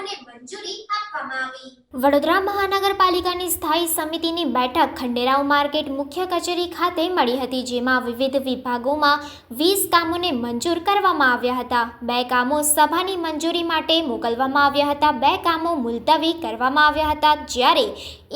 open it Vadodara મહાનગરપાલિકાની સ્થાયી સમિતિની બેઠક ખંડેરાવ માર્કેટ મુખ્ય કચેરી ખાતે મળી હતી, જેમાં વિવિધ વિભાગોમાં વીસ કામોને મંજૂર કરવામાં આવ્યા હતા. બે કામો સભાની મંજૂરી માટે મોકલવામાં આવ્યા હતા, બે કામો મુલતવી કરવામાં આવ્યા હતા, જ્યારે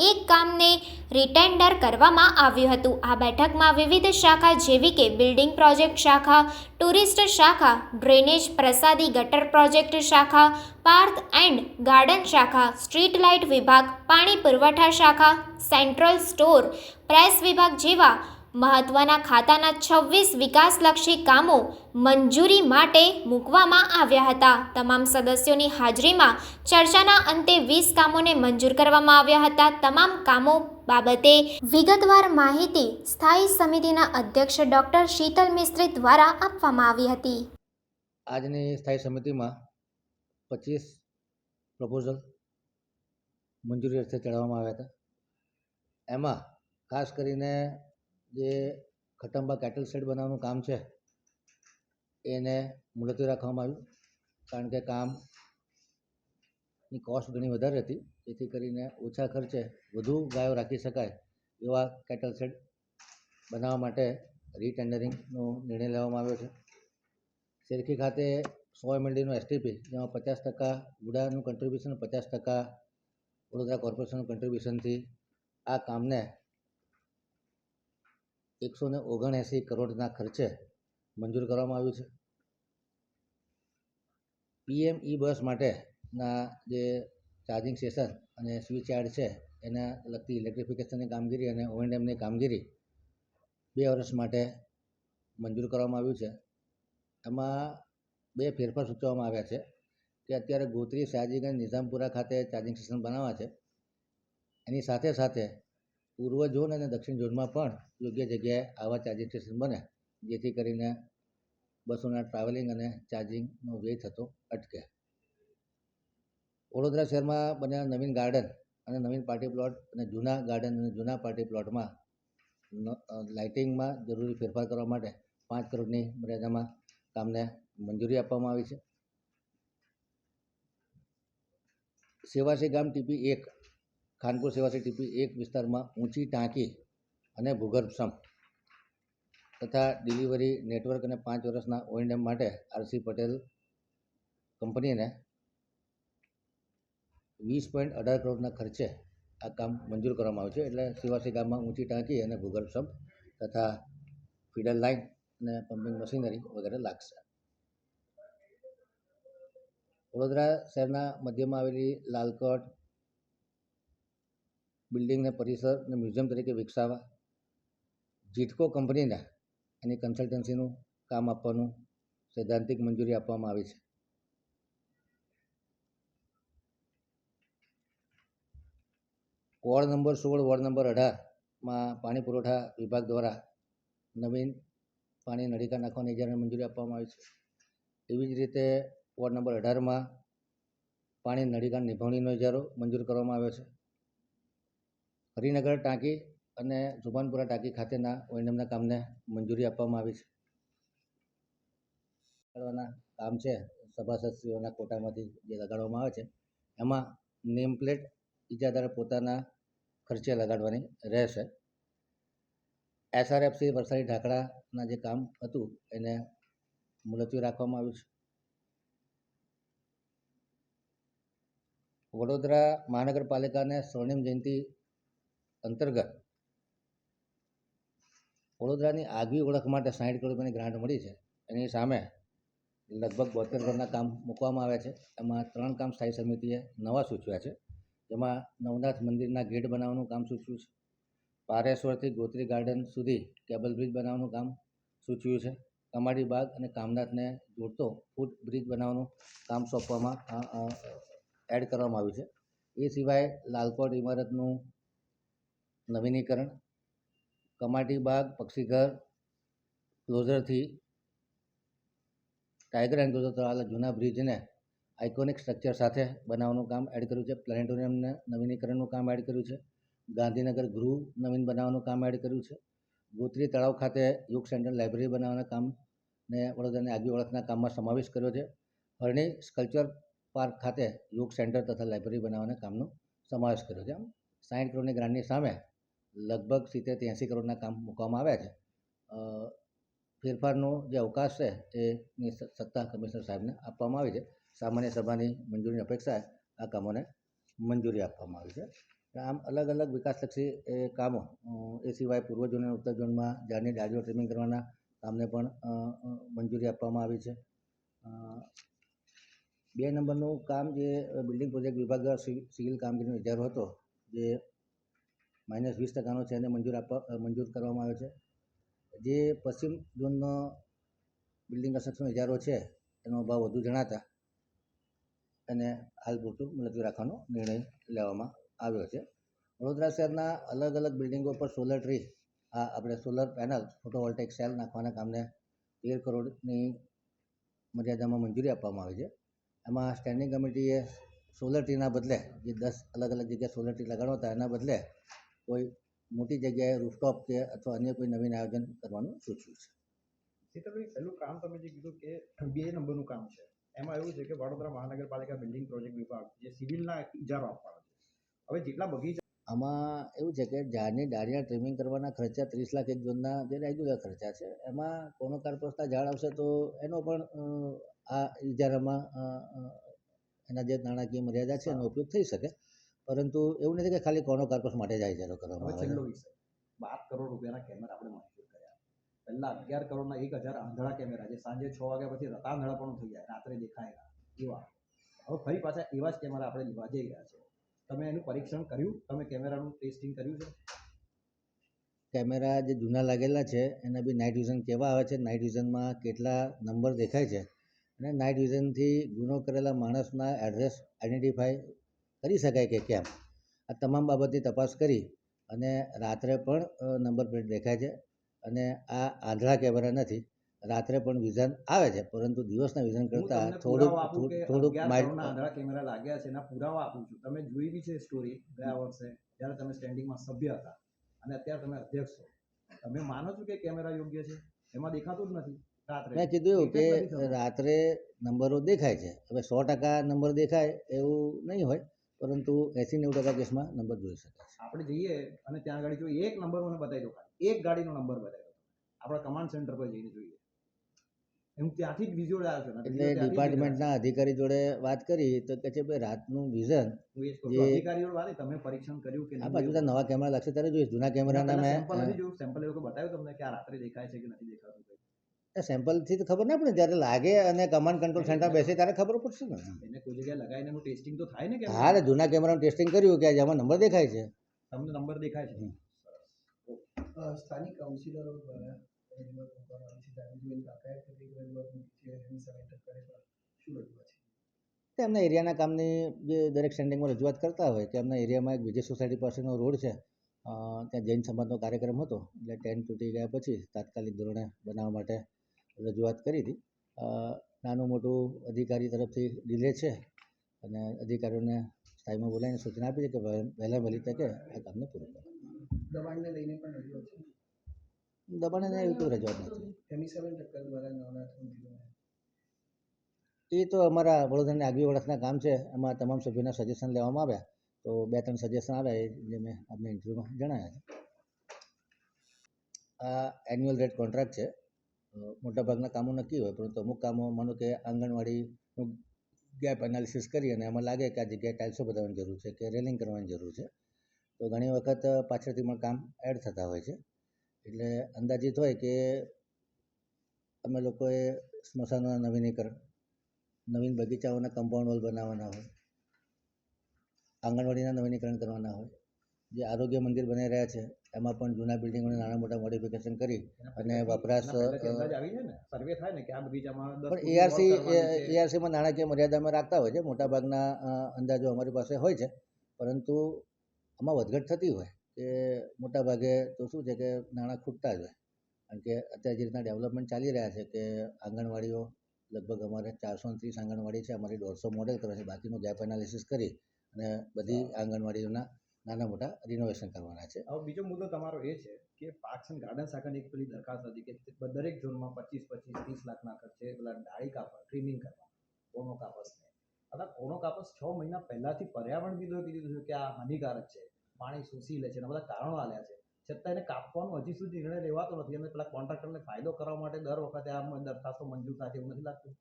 એક કામને રિટેન્ડર કરવામાં આવ્યું હતું. આ બેઠકમાં વિવિધ શાખા જેવી કે બિલ્ડિંગ પ્રોજેક્ટ શાખા, ટુરિસ્ટ શાખા, ડ્રેનેજ પ્રસાદી ગટર પ્રોજેક્ટ શાખા, પાર્ક એન્ડ ગાર્ડન શાખા, સ્ટ્રીટ લાઇટ વિભાગ, પાણી પુરવઠા શાખા, સેન્ટ્રલ સ્ટોર, પ્રેસ વિભાગ જેવા મહત્વના ખાતાના છવ્વીસ વિકાસલક્ષી કામો મંજૂરી માટે મૂકવામાં આવ્યા હતા. તમામ સદસ્યોની હાજરીમાં ચર્ચાના અંતે વીસ કામોને મંજૂર કરવામાં આવ્યા હતા. તમામ કામો બાબતે વિગતવાર માહિતી સ્થાયી સમિતિના અધ્યક્ષ ડોક્ટર શીતલ મિસ્ત્રી દ્વારા આપવામાં આવી હતી. આજની સ્થાયી સમિતિમાં પચીસ પ્રપોઝલ મંજૂરી અર્થે ચડાવવામાં આવ્યા હતા. એમાં ખાસ કરીને જે ખટંબા કેટલ શેડ બનાવવાનું કામ છે, એને મુલતવી રાખવામાં આવ્યું. કારણ કે કામની કોસ્ટ ઘણી વધારે હતી. જેથી કરીને ઓછા ખર્ચે વધુ ગાયો રાખી શકાય એવા કેટલ શેડ બનાવવા માટે રીટેન્ડરિંગનો નિર્ણય લેવામાં આવ્યો છે. શેરખી ખાતે સો એમએલડીનું એસટીપી જેમાં પચાસ ટકા વુડાનું કન્ટ્રીબ્યુશન પચાસ ટકા વડોદરા કોર્પોરેશનનું કન્ટ્રીબ્યુશનથી આ કામને એકસો ને ઓગણએંસી કરોડના ખર્ચે મંજૂર કરવામાં આવ્યું છે. પીએમ ઈ બસ માટેના જે ચાર્જિંગ સ્ટેશન અને સ્વિચ યાર્ડ છે, એના લગતી ઇલેક્ટ્રિફિકેશનની કામગીરી અને ઓએનએમની કામગીરી બે વર્ષ માટે મંજૂર કરવામાં આવ્યું છે. એમાં બે ફેરફાર સૂચવવામાં આવ્યા છે કે અત્યારે ગોત્રી શાહજીગંજ નિઝામપુરા ખાતે ચાર્જિંગ સ્ટેશન બનાવવા છે. એની સાથે સાથે પૂર્વ ઝોન અને દક્ષિણ ઝોનમાં પણ યોગ્ય જગ્યાએ આવા ચાર્જિંગ સ્ટેશન બને, જેથી કરીને બસોના ટ્રાવેલિંગ અને ચાર્જિંગનો વ્યય થતો અટકે. વડોદરા શહેરમાં બનેલા નવીન ગાર્ડન અને નવીન પાર્ટી પ્લોટ અને જૂના ગાર્ડન અને જૂના પાર્ટી પ્લોટમાં લાઇટિંગમાં જરૂરી ફેરફાર કરવા માટે પાંચ કરોડની મર્યાદામાં કામને મંજૂરી આપવામાં આવી છે. સેવાસી ગામ ટીપી એક, ખાનપુર સેવાસી ટીપી એક વિસ્તારમાં ઊંચી ટાંકી અને ભૂગર્ભ સંપ તથા ડિલિવરી નેટવર્ક અને પાંચ વર્ષના ઓએનએમ માટે આરસી પટેલ કંપનીને વીસ પોઈન્ટ અઢાર કરોડના ખર્ચે આ કામ મંજૂર કરવામાં આવ્યું છે. એટલે સેવાસી ગામમાં ઊંચી ટાંકી અને ભૂગર્ભ સંપ તથા ફીડર લાઇન અને પમ્પિંગ મશીનરી વગેરે લાગશે. વડોદરા શહેરના મધ્યમાં આવેલી લાલકોટ બિલ્ડિંગને પરિસર અને મ્યુઝિયમ તરીકે વિકસાવવા, જીટકો કંપનીને એની કન્સલ્ટન્સીનું કામ આપવાનું સૈદ્ધાંતિક મંજૂરી આપવામાં આવી છે. વોર્ડ નંબર સોળ, વોર્ડ નંબર અઢારમાં પાણી પુરવઠા વિભાગ દ્વારા નવીન પાણી નળીકા નાખવાની ઇજારાને મંજૂરી આપવામાં આવી છે. એવી જ રીતે વોર્ડ નંબર અઢારમાં પાણી નળીકા નિભાવણીનો ઇજારો મંજૂર કરવામાં આવ્યો છે. હરિનગર ટાંકી અને જુબાનપુરા ટાંકી ખાતેના ઓએનએમના કામને મંજૂરી આપવામાં આવી છે. લગાડવાના કામ છે સભાસદશ્રીઓના કોટામાંથી જે લગાડવામાં આવે છે, એમાં નેમ પ્લેટ ઇજાદાર પોતાના ખર્ચે લગાડવાની રહેશે. એસઆરએફસી વરસાદી ઢાકડાના જે કામ હતું, એને મુલતવી રાખવામાં આવ્યું છે. વડોદરા મહાનગરપાલિકાને સ્વર્ણિમ જયંતિ અંતર્ગત વડોદરાની આગવી ઓળખ માટે સાઠ કરોડ રૂપિયાની ગ્રાન્ટ મળી છે. એની સામે લગભગ બોતેર કરોડના કામ મૂકવામાં આવ્યા છે. એમાં ત્રણ કામ સ્થાયી સમિતિએ નવા સૂચવ્યા છે. જેમાં નવનાથ મંદિરના ગેટ બનાવવાનું કામ સૂચવ્યું છે. પારેશ્વરથી ગોત્રી ગાર્ડન સુધી કેબલ બ્રિજ બનાવવાનું કામ સૂચવ્યું છે. કમાડી બાગ અને કામનાથને જોડતો ફૂટ બ્રિજ બનાવવાનું કામ સોંપવામાં એડ કરવામાં આવ્યું છે. એ સિવાય લાલકોટ ઇમારતનું નવીનીકરણ, કમાટી બાગ, પક્ષીઘર, ક્લોઝરથી ટાઈગર એન્ક્લોઝર તળાવના જૂના બ્રિજને આઇકોનિક સ્ટ્રક્ચર સાથે બનાવવાનું કામ એડ કર્યું છે. પ્લેનેટોરિયમને નવીનીકરણનું કામ એડ કર્યું છે. ગાંધીનગર ગૃહ નવીન બનાવવાનું કામ એડ કર્યું છે. ગોત્રી તળાવ ખાતે યોગ સેન્ટર લાઇબ્રેરી બનાવવાના કામને વડોદરાની આગવી ઓળખના કામમાં સમાવેશ કર્યો છે. હરણી સ્કલ્ચર પાર્ક ખાતે યોગ સેન્ટર તથા લાઇબ્રેરી બનાવવાના કામનો સમાવેશ કર્યો છે. આમ સાઠ કરોડની ગ્રાન્ટની સામે લગભગ સિત્તેર ત્યાંસી કરોડના કામ મૂકવામાં આવ્યા છે. ફેરફારનો જે અવકાશ છે એ સત્તા કમિશનર સાહેબને આપવામાં આવી છે. સામાન્ય સભાની મંજૂરીની અપેક્ષાએ આ કામોને મંજૂરી આપવામાં આવી છે. આમ અલગ અલગ વિકાસલક્ષી કામો એ સિવાય પૂર્વ ઝોન અને ઉત્તર ઝોનમાં ઝાડની ડાળીઓ ટ્રીમિંગ કરવાના કામને પણ મંજૂરી આપવામાં આવી છે. બે નંબરનું કામ જે બિલ્ડિંગ પ્રોજેક્ટ વિભાગ સિવિલ કામગીરીનો ઇજારો હતો, જે માઇનસ વીસ ટકાનો છે એને મંજૂર આપવા મંજૂર કરવામાં આવ્યો છે. જે પશ્ચિમ ઝોનનો બિલ્ડિંગ કન્સ્ટ્રક્શનનો ઇજારો છે એનો ભાવ વધુ જણાતા, એને હાલ પૂરતું મુલતવી રાખવાનો નિર્ણય લેવામાં આવ્યો છે. વડોદરા શહેરના અલગ અલગ બિલ્ડિંગો પર સોલર ટ્રી, આ આપણે સોલર પેનલ ફોટોવોલ્ટેક સેલ નાખવાના કામને તેર કરોડની મર્યાદામાં મંજૂરી આપવામાં આવી છે. એમાં સ્ટેન્ડિંગ કમિટીએ સોલર ટ્રીના બદલે જે દસ અલગ અલગ જગ્યાએ સોલર ટ્રી લગાડવા હતા, એના બદલે કોઈ મોટી જગ્યાએ રૂફટોપ કે અથવા અન્ય કોઈ નવીન આયોજન કરવાનું સૂચવ્યું છે. શીતલભાઈ પહેલું કામ તમે જે કીધું કે બે નંબરનું કામ છે. એમાં એવું છે કે વડોદરા મહાનગરપાલિકા બિલ્ડિંગ પ્રોજેક્ટ વિભાગ, જે સિવિલના ઇજારો આપવાનો હવે જેટલા બગીચા આમાં એવું છે કે ઝાડની ડાળીના ટ્રીમિંગ કરવાના ખર્ચા ત્રીસ લાખ એક જૂનના જે રેગ્યુલર ખર્ચા છે એમાં કોનો કારપોસના ઝાડ આવશે તો એનો પણ આ ઇજારામાં એના જે નાણાકીય મર્યાદા છે એનો ઉપયોગ થઈ શકે. પરંતુ એવું નથી કે ખાલી કોનો કાર્પસ માટે જ આ ઇજારો કરવામાં આવે. છે છેલ્લો વિષય. બાર કરોડ રૂપિયાના કેમેરા આપણે મંજૂર કર્યા. પહેલા અગિયાર કરોડના એક હજાર આંધળા કેમેરા જે સાંજે છ વાગ્યા પછી રતાંધળા પણ થઈ જાય રાત્રે દેખાય એવા. હવે ફરી પાછા એવા જ કેમેરા આપણે લેવા જઈ રહ્યા છે. તમે એનું પરીક્ષણ કર્યું? તમે કેમેરાનું ટેસ્ટિંગ કર્યું છે? કેમેરા જે જૂના લાગેલા છે, એના બી નાઇટ વિઝન કેવા આવે છે? નાઇટ વિઝનમાં કેટલા નંબર દેખાય છે? અને નાઇટ વિઝનથી ગુનો કરેલા માણસના એડ્રેસ આઈડેન્ટિફાય કરી શકાય કે કેમ? આ તમામ બાબતની તપાસ કરી અને રાત્રે પણ નંબર પ્લેટ દેખાય છે. અને આ આંધળા કેમેરા નથી. રાત્રે પણ વિઝન આવે છે પરંતુ દિવસના વિઝન કરતા થોડુંક થોડુંક આંધળા કેમેરા લાગ્યા છે એના પુરાવા આપું છું. તમે જોઈ બી છે સ્ટોરી ગયા વર્ષે જ્યારે તમે સ્ટેન્ડિંગમાં સભ્ય હતા. અને અત્યારે તમે અધ્યક્ષ છો. તમે માનો છો કે કેમેરા યોગ્ય છે? એમાં દેખાતું જ નથી રાત્રે. મેં કીધું કે. રાત્રે નંબરો દેખાય છે. હવે સો ટકા નંબર દેખાય એવું નહીં હોય પરંતુ એસી નેવું ટકા કેસમાં નંબર જોઈ શકાય આપણે જઈએ અને ત્યાં આગળ જોઈએ એક નંબર મને બતાવી દો એક ગાડીનો નંબર બતાવી દો. આપણા કમાન્ડ સેન્ટર પર જઈને જોઈએ. હું ત્યાંથી જ વિઝ્યુઅલ આવ્યો છું એટલે ડિપાર્ટમેન્ટના અધિકારી જોડે વાત કરી તો કે છે ભાઈ રાતનું વિઝન જ અધિકારીઓ વાત તમે પરીક્ષણ કર્યું કે આ બાજુ નવા કેમેરા લાગશે ત્યારે જોઈશ જૂના કેમેરાના મેં સેમ્પલ એ લોકો બતાવ્યું તમને કે આ રાત્રે દેખાય છે કે નથી દેખાતું સેમ્પલ સેમ્પલથી તો ખબર ના પડે જ્યારે લાગે અને કમાન્ડ કંટ્રોલ સેન્ટર બેસે ત્યારે ખબર પડશે ને. એને કોઈ જગ્યાએ લગાવીને એનું ટેસ્ટિંગ તો થાય ને કે હા જૂના કેમેરાનું ટેસ્ટિંગ કર્યું કે જેમાં નંબર દેખાય છે. તમને નંબર દેખાય છે. સ્થાનિક કાઉન્સિલરો દ્વારા રજૂઆત મૂકવામાં આવી છે દારૂજોઈ બાકાયત કેટલીક રજૂઆત મૂકી છે એની સામે ટક્કરે પણ શું રજૂઆત છે એમના એરિયાના કામની જે દરેક સ્ટેન્ડિંગમાં રજૂઆત કરતા હોય કે એમના એરિયામાં એક વિજય સોસાયટી પાસેનો રોડ છે ત્યાં જૈન સમાજનો કાર્યક્રમ હતો, એટલે ટેન્ટ તૂટી ગયા પછી તાત્કાલિક ધોરણે બનાવવા માટે રજૂઆત કરી હતી. નાનું મોટું અધિકારી તરફથી ડિલે છે અને અધિકારીઓને સ્થાયીમાં બોલાવીને સૂચના આપી છે કે વહેલા વહેલી તકે આ કામને પૂરું કરે. દબાણને લઈને પણ રજૂઆત છે. દબાણે એને એવી કોઈ રજૂઆત નથી. એની સામે ટક્કર દ્વારા નવનાથ એ તો અમારા વડોદરાની આગવી ઓળખના કામ છે. એમાં તમામ સભ્યોના સજેશન લેવામાં આવ્યા. તો બે ત્રણ સજેશન આવ્યા એ જે મેં આપને ઇન્ટરવ્યૂમાં જણાવ્યા છે. આ એન્યુઅલ રેટ કોન્ટ્રાક્ટ છે. મોટાભાગના કામો નક્કી હોય પરંતુ અમુક કામો માનો કે આંગણવાડીનું ગેપ એનાલિસિસ કરી અને એમાં લાગે કે આ જગ્યાએ ટાઇલ્સો બતાવવાની જરૂર છે કે રેલિંગ કરવાની જરૂર છે. તો ઘણી વખત પાછળથી પણ કામ એડ થતા હોય છે. એટલે અંદાજિત હોય કે અમે લોકોએ સ્મશાનોના નવીનીકરણ નવીન બગીચાઓના કમ્પાઉન્ડ વોલ બનાવવાના હોય આંગણવાડીના નવીનીકરણ કરવાના હોય જે આરોગ્ય મંદિર બની રહ્યા છે એમાં પણ જૂના બિલ્ડિંગોને નાના મોટા મોડિફિકેશન કરી અને વપરાશ, પણ એઆરસી એઆરસીમાં નાણાકીય મર્યાદા અમે રાખતા હોય છે મોટાભાગના અંદાજો અમારી પાસે હોય છે પરંતુ આમાં વધઘટ થતી હોય. કે મોટાભાગે તો શું છે કે નાણાં ખૂટતા જ હોય. કારણ કે અત્યારે જે રીતના ડેવલપમેન્ટ ચાલી રહ્યા છે કે આંગણવાડીઓ લગભગ અમારે ચારસો ત્રીસ આંગણવાડી છે અમારી દોઢસો મોડેલ કરે છે બાકીનું ગેપ એનાલિસિસ કરી અને બધી આંગણવાડીઓના નાના મોટા રિનોવેશન કરવાના છે. હવે બીજો મુદ્દો તમારો એ છે કે પાર્ક્સ એન્ડ ગાર્ડન શાખાની એક પેલી દરખાસ્ત હતી કે દરેક ઝોનમાં પચીસ પચીસ ત્રીસ લાખના ખર્ચે પેલા ડાળી કાપવા ટ્રીમિંગ કરવા બોનો કાપસને અથવા કોનો કાપસ છ મહિના પહેલાથી બીજો કીધું છે કે આ હાનિકારક છે. પાણી શોષી લે છે અને બધા કારણો આલ્યા છે. છતાં એને કાપવાનો હજી સુધી નિર્ણય લેવાતો નથી. અને પેલા કોન્ટ્રાક્ટરને ફાયદો કરવા માટે દર વખતે આ દરખાસ્તો મંજૂર થાય છે એવું નથી લાગતું.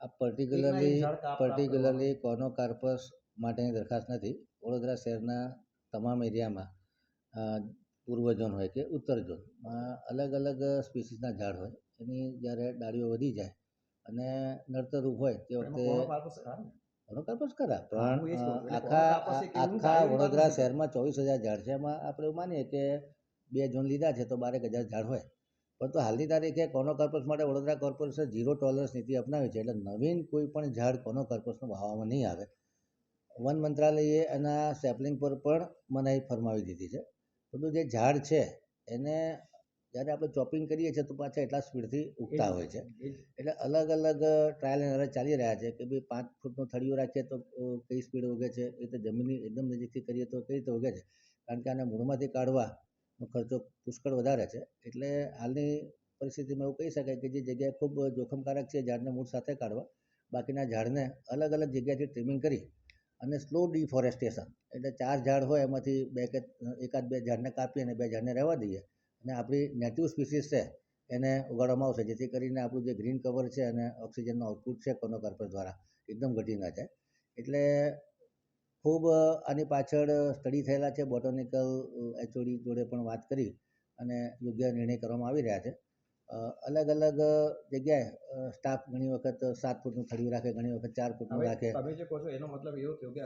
આ પર્ટિક્યુલરલી પર્ટિક્યુલરલી કોનો કોર્નોકાર્પસ માટેની દરખાસ્ત નથી. વડોદરા શહેરના તમામ એરિયામાં પૂર્વ ઝોન હોય કે ઉત્તર ઝોનમાં અલગ અલગ સ્પીસીસના ઝાડ હોય. એની જ્યારે ડાળીઓ વધી જાય અને નડતરરૂપ હોય તે વખતે એમાં કોનો કાપસ ખરા પણ આખા આખા વડોદરા શહેરમાં ચોવીસ હજાર ઝાડ છે. એમાં આપણે એવું માનીએ કે બે ઝોન લીધા છે તો બારેક હજાર ઝાડ હોય. પરંતુ હાલની તારીખે કોનો કોર્નોકાર્પસ માટે વડોદરા કોર્પોરેશન ઝીરો ટોલરન્સ નીતિ અપનાવી છે એટલે નવીન કોઈ પણ ઝાડ કોનો કોર્નોકાર્પસનું વાવવામાં નહીં આવે. વન મંત્રાલયે એના સેપલિંગ પર પણ મનાઈ ફરમાવી દીધી છે. બધું જે ઝાડ છે એને જ્યારે આપણે ચોપિંગ કરીએ છીએ તો પાછા એટલા સ્પીડથી ઉગતા હોય છે. એટલે અલગ અલગ ટ્રાયલ એન્ડ એરર ચાલી રહ્યા છે કે ભાઈ પાંચ ફૂટનો થળિયો રાખીએ તો કઈ સ્પીડ ઉગે છે? એ તો જમીનની એકદમ નજીકથી કરીએ તો કઈ રીતે ઉગે છે? કારણ કે આને મૂળમાંથી કાઢવાનો ખર્ચો પુષ્કળ વધારે છે. એટલે હાલની પરિસ્થિતિમાં એવું કહી શકાય કે જે જગ્યાએ ખૂબ જોખમકારક છે ઝાડને મૂળ સાથે કાઢવા. બાકીના ઝાડને અલગ અલગ જગ્યાએથી ટ્રીમિંગ કરી અને સ્લો ડિફોરેસ્ટેશન એટલે ચાર ઝાડ હોય એમાંથી બે કે એકાદ બે ઝાડને કાપી અને બે ઝાડને રહેવા દઈએ. અને આપણી નેટિવ સ્પીસીસ છે એને ઉગાડવામાં આવશે. જેથી કરીને આપણું જે ગ્રીન કવર છે અને ઓક્સિજનનું આઉટપુટ છે કોર્નોકાર્પસ દ્વારા એકદમ ઘટી ના જાય. એટલે ખૂબ આની પાછળ સ્ટડી થયેલા છે બોટોનિકલ એચઓડી જોડે પણ વાત કરી અને યોગ્ય નિર્ણય કરવામાં આવી રહ્યા છે. અલગ અલગ જગ્યાએ સ્ટાફ ઘણી વખત સાત ફૂટનું થળિયું રાખે ઘણી વખત ચાર ફૂટનું રાખે. તમે જે કહો છો એનો મતલબ એવો થયો કે